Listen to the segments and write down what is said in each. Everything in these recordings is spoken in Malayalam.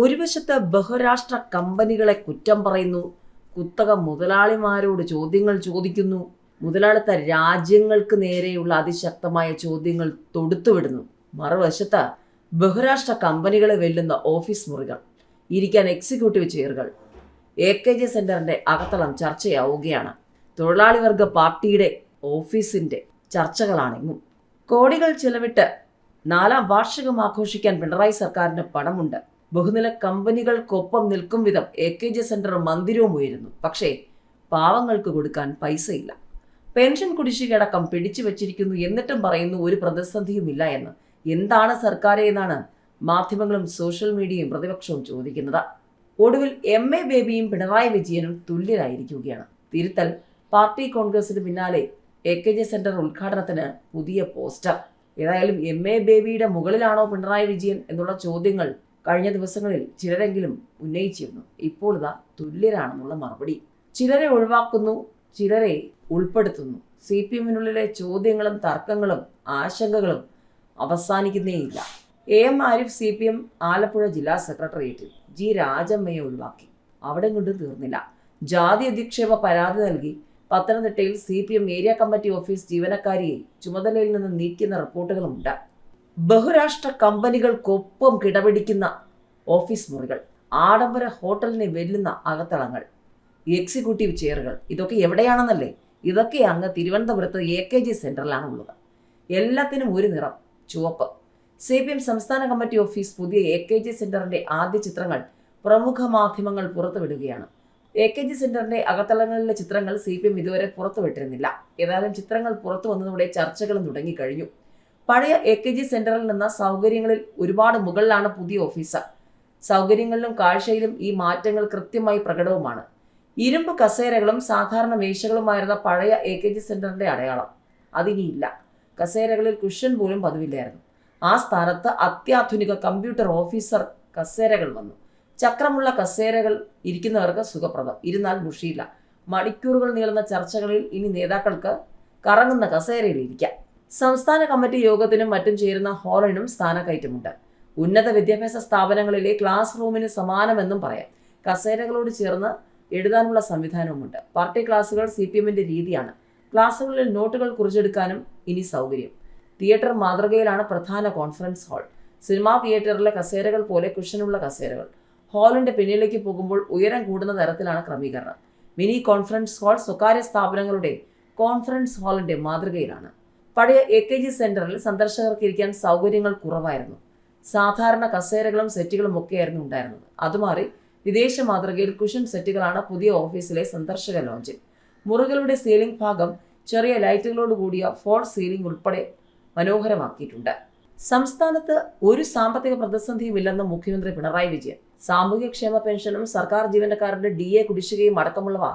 ഒരു വശത്ത് ബഹുരാഷ്ട്ര കമ്പനികളെ കുറ്റം പറയുന്നു കുത്തക മുതലാളിമാരോട് ചോദ്യങ്ങൾ ചോദിക്കുന്നു മുതലാളിത്ത രാജ്യങ്ങൾക്ക് നേരെയുള്ള അതിശക്തമായ ചോദ്യങ്ങൾ തൊടുത്തുവിടുന്നു. മറുവശത്ത് ബഹുരാഷ്ട്ര കമ്പനികളെ വെല്ലുന്ന ഓഫീസ് മുറികൾ ഇരിക്കാൻ എക്സിക്യൂട്ടീവ് ചെയറുകൾ എ കെ ജെ സെന്ററിന്റെ അകത്തളം ചർച്ചയാവുകയാണ്. തൊഴിലാളി വർഗ പാർട്ടിയുടെ ഓഫീസിന്റെ ചർച്ചകളാണെങ്ങും. കോടികൾ ചെലവിട്ട് നാലാം വാർഷികം ആഘോഷിക്കാൻ പിണറായി സർക്കാരിന് പണമുണ്ട്. ബഹുനില കമ്പനികൾക്കൊപ്പം നിൽക്കും വിധം എ കെ ജി സെന്റർ മന്ദിരവും ഉയരുന്നു. പക്ഷേ പാവങ്ങൾക്ക് കൊടുക്കാൻ പൈസയില്ല. പെൻഷൻ കുടിശ്ശികയടക്കം പിടിച്ചു വച്ചിരിക്കുന്നു എന്നിട്ടും പറയുന്നു ഒരു പ്രതിസന്ധിയുമില്ല എന്ന്. എന്താണ് സർക്കാരെ എന്നാണ് മാധ്യമങ്ങളും സോഷ്യൽ മീഡിയയും പ്രതിപക്ഷവും ചോദിക്കുന്നത്. ഒടുവിൽ എം എ ബേബിയും പിണറായി വിജയനും തുല്യരായിരിക്കുകയാണ്. തിരുത്തൽ പാർട്ടി കോൺഗ്രസിന് പിന്നാലെ എ കെ ജെ സെന്റർ ഉദ്ഘാടനത്തിന് പുതിയ പോസ്റ്റർ. ഏതായാലും എം എ ബേബിയുടെ മുകളിലാണോ പിണറായി വിജയൻ എന്നുള്ള ചോദ്യങ്ങൾ കഴിഞ്ഞ ദിവസങ്ങളിൽ ചിലരെങ്കിലും ഉന്നയിച്ചിരുന്നു. ഇപ്പോൾ ഇതാ തുല്യരാണെന്നുള്ള മറുപടി. ചിലരെ ഒഴിവാക്കുന്നു ചിലരെ ഉൾപ്പെടുത്തുന്നു. സി പി എമ്മിനുള്ളിലെ ചോദ്യങ്ങളും തർക്കങ്ങളും ആശങ്കകളും അവസാനിക്കുന്നേയില്ല. A M Arif C P M Alappuzha ജില്ലാ സെക്രട്ടേറിയറ്റിൽ ജി രാജമ്മയെ ഒഴിവാക്കി. അവിടെ കൊണ്ട് തീർന്നില്ല. ജാതി അധിക്ഷേപ പരാതി നൽകി പത്തനംതിട്ടയിൽ C P M area committee office ജീവനക്കാരിയെ ചുമതലയിൽ നിന്ന് നീക്കിയെന്ന റിപ്പോർട്ടുകളുമുണ്ട്. ബഹുരാഷ്ട്ര കമ്പനികൾക്കൊപ്പം കിടപിടിക്കുന്ന ഓഫീസ് മുറികൾ ആഡംബര ഹോട്ടലിനെ വെല്ലുന്ന അകത്തളങ്ങൾ എക്സിക്യൂട്ടീവ് ചെയറുകൾ ഇതൊക്കെ എവിടെയാണെന്നല്ലേ? ഇതൊക്കെ അങ്ങ് തിരുവനന്തപുരത്ത് എ കെ ജി സെന്ററിലാണ് ഉള്ളത്. എല്ലാത്തിനും ഒരു നിറം ചുവപ്പ്. സി പി എം സംസ്ഥാന കമ്മിറ്റി ഓഫീസ് പുതിയ എ കെ ജി സെന്ററിന്റെ ആദ്യ ചിത്രങ്ങൾ പ്രമുഖ മാധ്യമങ്ങൾ പുറത്തുവിടുകയാണ്. എ കെ ജി സെന്ററിന്റെ അകത്തളങ്ങളിലെ ചിത്രങ്ങൾ സി പി എം ഇതുവരെ പുറത്തുവിട്ടിരുന്നില്ല. ഏതായാലും ചിത്രങ്ങൾ പുറത്തു വന്നതോടെ ചർച്ചകളും തുടങ്ങിക്കഴിഞ്ഞു. പഴയ എ കെ ജി സെന്ററിൽ നിന്ന് സൗകര്യങ്ങളിൽ ഒരുപാട് മുകളിലാണ് പുതിയ ഓഫീസർ. സൗകര്യങ്ങളിലും കാഴ്ചയിലും ഈ മാറ്റങ്ങൾ കൃത്യമായി പ്രകടവുമാണ്. ഇരുമ്പ് കസേരകളും സാധാരണ മേശകളുമായിരുന്ന പഴയ എ കെ ജി സെന്ററിന്റെ അടയാളം. അതിനിയില്ല. കസേരകളിൽ കുഷൻ പോലും പതിവില്ലായിരുന്നു. ആ സ്ഥാനത്ത് അത്യാധുനിക കമ്പ്യൂട്ടർ ഓഫീസർ കസേരകൾ വന്നു. ചക്രമുള്ള കസേരകൾ ഇരിക്കുന്നവർക്ക് സുഖപ്രദം. ഇരുന്നാൽ മുഷിയില്ല. മണിക്കൂറുകൾ നീളുന്ന ചർച്ചകളിൽ ഇനി നേതാക്കൾക്ക് കറങ്ങുന്ന കസേരയിൽ ഇരിക്കാം. സംസ്ഥാന കമ്മിറ്റി യോഗത്തിനും മറ്റും ചേരുന്ന ഹാളിനും സ്ഥാനക്കയറ്റമുണ്ട്. ഉന്നത വിദ്യാഭ്യാസ സ്ഥാപനങ്ങളിലെ ക്ലാസ് റൂമിന് സമാനമെന്നും പറയാം. കസേരകളോട് ചേർന്ന് എഴുതാനുള്ള സംവിധാനവുമുണ്ട്. പാർട്ടി ക്ലാസുകൾ സി പി എമ്മിന്റെ രീതിയാണ്. ക്ലാസുകളിൽ നോട്ടുകൾ കുറിച്ചെടുക്കാനും ഇനി സൗകര്യം. തിയേറ്റർ മാതൃകയിലാണ് പ്രധാന കോൺഫറൻസ് ഹാൾ. സിനിമാ തിയേറ്ററിലെ കസേരകൾ പോലെ കുഷനുള്ള കസേരകൾ. ഹാളിന്റെ പിന്നിലേക്ക് പോകുമ്പോൾ ഉയരം കൂടുന്ന തരത്തിലാണ് ക്രമീകരണം. മിനി കോൺഫറൻസ് ഹാൾ സ്വകാര്യ സ്ഥാപനങ്ങളുടെ കോൺഫറൻസ് ഹാളിന്റെ മാതൃകയിലാണ്. പഴയ എ കെ ജി സെന്ററിൽ സന്ദർശകർക്ക് ഇരിക്കാൻ സൗകര്യങ്ങൾ കുറവായിരുന്നു. സാധാരണ കസേരകളും സെറ്റുകളും ഒക്കെയായിരുന്നു ഉണ്ടായിരുന്നത്. അതുമാറി വിദേശ മാതൃകയിൽ കുഷൻ സെറ്റുകളാണ് പുതിയ ഓഫീസിലെ സന്ദർശക ലോഞ്ചിൽ മുറികളുടെ സീലിംഗ് ഭാഗം ചെറിയ ലൈറ്റുകളോട് കൂടിയ ഫോൾ സീലിംഗ് ഉൾപ്പെടെ മനോഹരമാക്കിയിട്ടുണ്ട്. സംസ്ഥാനത്ത് ഒരു സാമ്പത്തിക പ്രതിസന്ധിയുമില്ലെന്ന് മുഖ്യമന്ത്രി പിണറായി വിജയൻ. സാമൂഹ്യക്ഷേമ പെൻഷനും സർക്കാർ ജീവനക്കാരുടെ ഡി എ കുടിശ്ശികയും അടക്കമുള്ളവ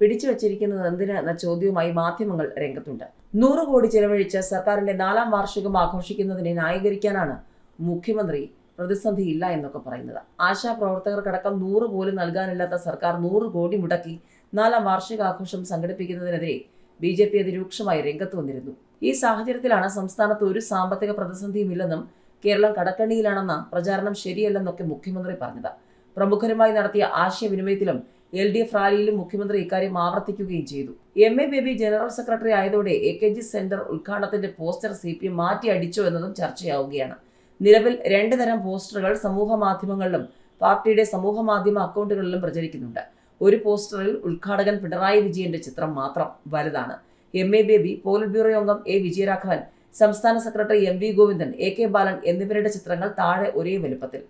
പിടിച്ചു വച്ചിരിക്കുന്നത് എന്തിന് എന്ന ചോദ്യവുമായി മാധ്യമങ്ങൾ രംഗത്തുണ്ട്. നൂറ് കോടി ചെലവഴിച്ച് സർക്കാരിന്റെ നാലാം വാർഷികം ആഘോഷിക്കുന്നതിനെ ന്യായീകരിക്കാനാണ് മുഖ്യമന്ത്രി പ്രതിസന്ധിയില്ല എന്നൊക്കെ പറയുന്നത്. ആശാ പ്രവർത്തകർക്കടക്കം നൂറ് പോലും നൽകാനില്ലാത്ത സർക്കാർ നൂറ് കോടി മുടക്കി നാലാം വാർഷികാഘോഷം സംഘടിപ്പിക്കുന്നതിനെതിരെ ബി ജെ പി അതിരൂക്ഷമായി രംഗത്ത് വന്നിരുന്നു. ഈ സാഹചര്യത്തിലാണ് സംസ്ഥാനത്ത് ഒരു സാമ്പത്തിക പ്രതിസന്ധിയുമില്ലെന്നും കേരളം കടക്കണിയിലാണെന്ന പ്രചാരണം ശരിയല്ലെന്നൊക്കെ മുഖ്യമന്ത്രി പറഞ്ഞത്. പ്രമുഖരുമായി നടത്തിയ ആശയവിനിമയത്തിലും എൽ ഡി എഫ് റാലിയിലും മുഖ്യമന്ത്രി ഇക്കാര്യം ആവർത്തിക്കുകയും ചെയ്തു. M A Baby general secretary ആയതോടെ A K G centre ഉദ്ഘാടനത്തിന്റെ പോസ്റ്റർ സി പി എം മാറ്റി അടിച്ചോ എന്നതും ചർച്ചയാവുകയാണ്. നിലവിൽ രണ്ട് തരം പോസ്റ്ററുകൾ സമൂഹ മാധ്യമങ്ങളിലും പാർട്ടിയുടെ സമൂഹ മാധ്യമ അക്കൗണ്ടുകളിലും പ്രചരിക്കുന്നുണ്ട്. ഒരു പോസ്റ്ററിൽ ഉദ്ഘാടകൻ പിണറായി വിജയന്റെ ചിത്രം മാത്രം വലുതാണ്. M A Baby polit bureau അംഗം എ വിജയരാഘവൻ സംസ്ഥാന secretary M V Govindan A K Balan എന്നിവരുടെ ചിത്രങ്ങൾ താഴെ ഒരേ വലുപ്പത്തിൽ.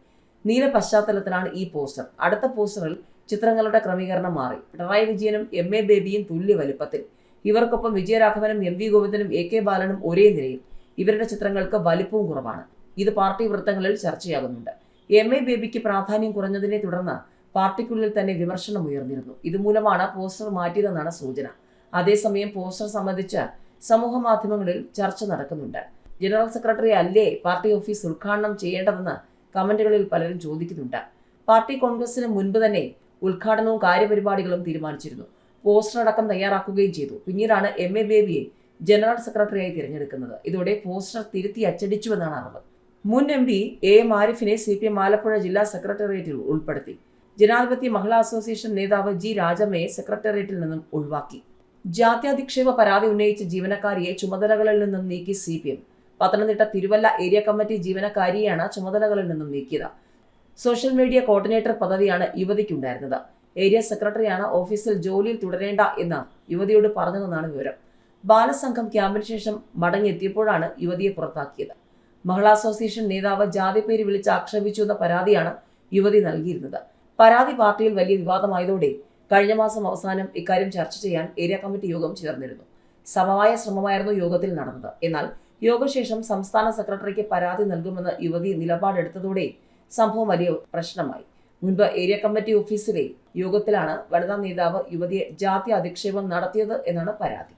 നീല പശ്ചാത്തലത്തിലാണ് ഈ പോസ്റ്റർ. അടുത്ത പോസ്റ്ററിൽ ചിത്രങ്ങളുടെ ക്രമീകരണം മാറി. പിണറായി വിജയനും എം എ ബേബിയും തുല്യ വലുപ്പത്തിൽ. ഇവർക്കൊപ്പം വിജയരാഘവനും എം വി ഗോവിന്ദനും എ കെ ബാലനും ഒരേ നിരയിൽ. ഇവരുടെ ചിത്രങ്ങൾക്ക് വലിപ്പവും കുറവാണ്. ഇത് പാർട്ടി വൃത്തങ്ങളിൽ ചർച്ചയാകുന്നുണ്ട്. എം എ ബേബിക്ക് പ്രാധാന്യം കുറഞ്ഞതിനെ തുടർന്ന് പാർട്ടിക്കുള്ളിൽ തന്നെ വിമർശനം ഉയർന്നിരുന്നു. ഇതുമൂലമാണ് പോസ്റ്റർ മാറ്റിയതെന്നാണ് സൂചന. അതേസമയം പോസ്റ്റർ സംബന്ധിച്ച് സമൂഹ മാധ്യമങ്ങളിൽ ചർച്ച നടക്കുന്നുണ്ട്. ജനറൽ സെക്രട്ടറി അല്ലേ പാർട്ടി ഓഫീസ് ഉദ്ഘാടനം ചെയ്യേണ്ടതെന്ന് കമന്റുകളിൽ പലരും ചോദിക്കുന്നുണ്ട്. പാർട്ടി കോൺഗ്രസിന് മുൻപ് തന്നെ ഉദ്ഘാടനവും കാര്യപരിപാടികളും തീരുമാനിച്ചിരുന്നു. പോസ്റ്റർ അടക്കം തയ്യാറാക്കുകയും ചെയ്തു. പിന്നീടാണ് എം എ ബേബിയെ ജനറൽ സെക്രട്ടറിയായി തിരഞ്ഞെടുക്കുന്നത്. ഇതോടെ പോസ്റ്റർ തിരുത്തി അച്ചടിച്ചുവെന്നാണ് അറിവ്. മുൻ എം പി എ മാരിഫിനെ സി. പി. എം ആലപ്പുഴ ജില്ലാ സെക്രട്ടേറിയറ്റിൽ ഉൾപ്പെടുത്തി. ജനാധിപത്യ മഹിളാ അസോസിയേഷൻ നേതാവ് ജി. രാജമ്മയെ സെക്രട്ടേറിയറ്റിൽ നിന്നും ഒഴിവാക്കി. ജാത്യാധിക്ഷേപ പരാതി ഉന്നയിച്ച ജീവനക്കാരിയെ ചുമതലകളിൽ നിന്നും നീക്കി C. P. M. Pathanamthitta Thiruvalla area committee ജീവനക്കാരിയെയാണ് ചുമതലകളിൽ നിന്നും നീക്കിയത്. സോഷ്യൽ മീഡിയ കോർഡിനേറ്റർ പദവിയാണ് യുവതിക്കുണ്ടായിരുന്നത്. ഏരിയ സെക്രട്ടറിയാണ് ഓഫീസിൽ ജോലിയിൽ തുടരേണ്ട എന്ന് യുവതിയോട് പറഞ്ഞതെന്നാണ് വിവരം. ബാലസംഘം ക്യാമ്പിന് ശേഷം മടങ്ങിയെത്തിയപ്പോഴാണ് യുവതിയെ പുറത്താക്കിയത്. മഹിളാ അസോസിയേഷൻ നേതാവ് ജാതിപ്പേര് വിളിച്ച് ആക്ഷേപിച്ചു എന്ന പരാതിയാണ് യുവതി നൽകിയിരുന്നത്. പരാതി പാർട്ടിയിൽ വലിയ വിവാദമായതോടെ കഴിഞ്ഞ മാസം അവസാനം ഇക്കാര്യം ചർച്ച ചെയ്യാൻ ഏരിയ കമ്മിറ്റി യോഗം ചേർന്നിരുന്നു. സമവായ ശ്രമമായിരുന്നു യോഗത്തിൽ നടന്നത്. എന്നാൽ യോഗശേഷം സംസ്ഥാന സെക്രട്ടറിക്ക് പരാതി നൽകുമെന്ന് യുവതി നിലപാടെടുത്തതോടെ സംഭവം വലിയ പ്രശ്നമായി. മുൻപ് ഏരിയ കമ്മിറ്റി ഓഫീസിലെ യോഗത്തിലാണ് വനിതാ നേതാവ് യുവതിയെ ജാതി അധിക്ഷേപം നടത്തിയത് എന്നാണ് പരാതി.